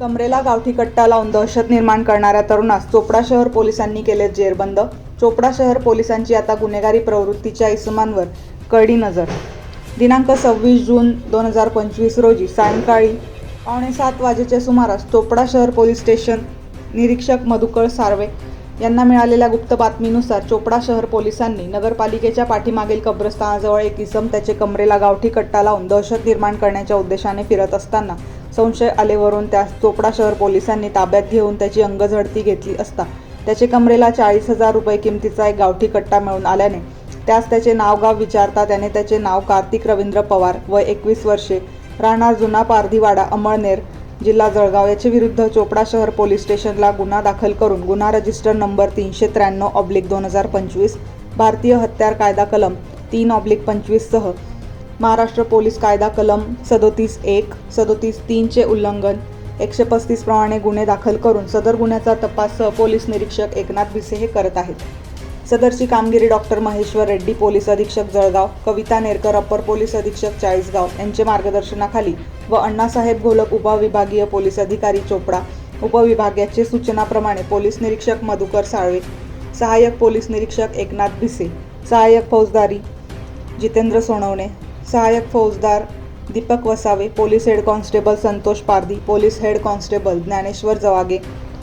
कमरेला गावठी कट्टा लावून दहशत निर्माण करणाऱ्या तरुणास चोपडा शहर पोलिसांनी केले जेरबंद. चोपडा शहर पोलिसांची आता गुन्हेगारी प्रवृत्तीच्या इसमांवर कडी नजर. दिनांक सव्वीस जून दोन हजार पंचवीस रोजी सायंकाळी पावणे सात वाजेच्या सुमारास चोपडा शहर पोलीस स्टेशन निरीक्षक मधुकर सार्वे यांना मिळालेल्या गुप्त बातमीनुसार चोपडा शहर पोलिसांनी नगरपालिकेच्या पाठीमागील कब्रस्तानाजवळ एक इसम त्याचे कमरेला गावठी कट्टा लावून दहशत निर्माण करण्याच्या उद्देशाने फिरत असताना संशय आलेवरून त्यास चोपडा शहर पोलिसांनी ताब्यात घेऊन त्याची अंगझडती घेतली असता. त्याचे कमरेला चाळीस हजार रुपये किमतीचा एक गावठी कट्टा मिळून आल्याने त्यास त्याचे नावगाव विचारता त्याने त्याचे नाव कार्तिक रवींद्र पवार व एकवीस वर्षे राहणार जुना पारधीवाडा अमळनेर जिल्हा जळगाव याच्या विरुद्ध चोपडा शहर पोलीस स्टेशनला गुन्हा दाखल करून गुन्हा रजिस्टर नंबर तीनशे त्र्याण्णव ऑब्लिक दोन हजार पंचवीस भारतीय हत्यार कायदा कलम तीन ऑब्लिक पंचवीससह महाराष्ट्र पोलीस कायदा कलम सदोतीस एक सदोतीस तीनचे उल्लंघन. एकशे पस्तीस प्रमाणे गुन्हे दाखल करून सदर गुन्ह्याचा तपास पोलीस निरीक्षक एकनाथ भिसे हे करत आहेत. सदरची कामगिरी डॉक्टर महेश्वर रेड्डी पोलीस अधीक्षक जळगाव कविता नेरकर अप्पर पोलीस अधीक्षक चाळीसगाव यांचे मार्गदर्शनाखाली व अण्णासाहेब घोलक उपविभागीय पोलीस अधिकारी चोपडा उपविभागाचे सूचनाप्रमाणे पोलीस निरीक्षक मधुकर साळवे सहाय्यक पोलीस निरीक्षक एकनाथ भिसे सहाय्यक फौजदारी जितेंद्र सोनवणे सहाय्यक फौजदार Deepak Vasave police head constable Santosh Pardhi police head constable Dnyaneshwar Javage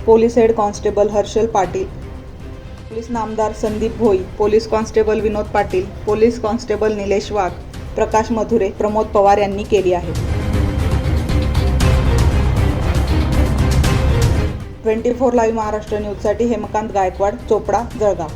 police head constable Harshal Patil police नामदार Sandeep Bhoi police constable Vinod Patil police constable Nilesh Wagh Prakash Madhure Pramod Pawar यांनी केली आहे. Twenty four live Maharashtra न्यूजसाठी हेमकांत गायकवाड चोपडा जळगाव.